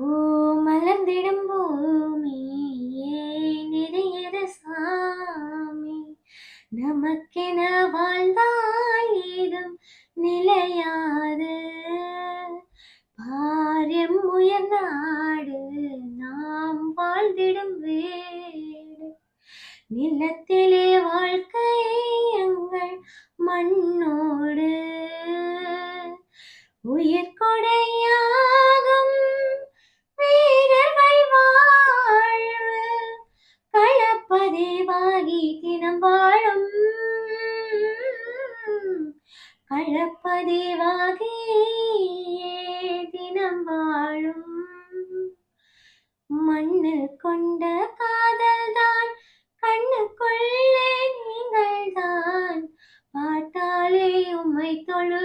ஓ மலர்ந்திடும் பூமி நிறையது சாமி. நமக்கென வாழ்ந்தால் ஏதும் நிலையாது. பாரியம் உயர்நாடு நாம் வாழ்ந்திடும் வீடு. நிலத்திலே வாழ்க்கை எங்கள் மண்ணோடு. உயிர் கொடையா தேவாகி தினம் வாழும். களப்பதிவாகி தினம் வாழும். மண்ணு கொண்ட காதல் தான் கண்ணுக்குள்ளே நீங்கள் தான் பாட்டாலே உம்மை தொழு